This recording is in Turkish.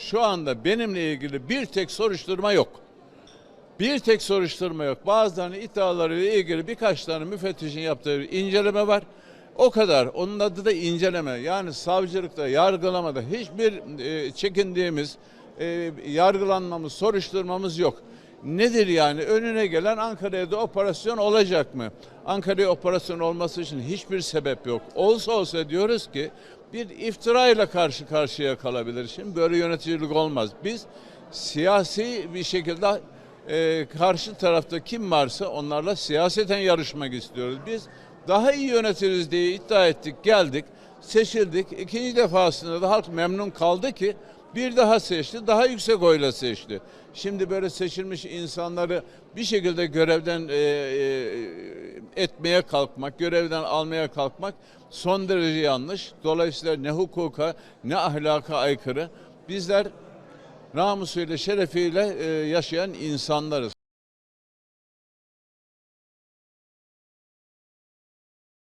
Şu anda benimle ilgili bir tek soruşturma yok. Bir tek soruşturma yok. Bazılarının iddialarıyla ilgili birkaç tane müfettişin yaptığı inceleme var. O kadar. Onun adı da inceleme. Yani savcılıkta, yargılamada hiçbir e, çekindiğimiz, e, yargılanmamız, soruşturmamız yok. Nedir yani? Önüne gelen Ankara'ya da operasyon olacak mı? Ankara'ya operasyon olması için hiçbir sebep yok. Olsa olsa diyoruz ki bir iftirayla karşı karşıya kalabilir. Şimdi böyle yöneticilik olmaz. Biz siyasi bir şekilde e, karşı tarafta kim varsa onlarla siyaseten yarışmak istiyoruz. Biz daha iyi yönetiriz diye iddia ettik, geldik, seçildik. İkinci defasında da halk memnun kaldı ki bir daha seçti, daha yüksek oyla seçti. Şimdi böyle seçilmiş insanları bir şekilde görevden e, e, etmeye kalkmak, görevden almaya kalkmak son derece yanlış. Dolayısıyla ne hukuka ne ahlaka aykırı. Bizler namusuyla, şerefiyle e, yaşayan insanlarız.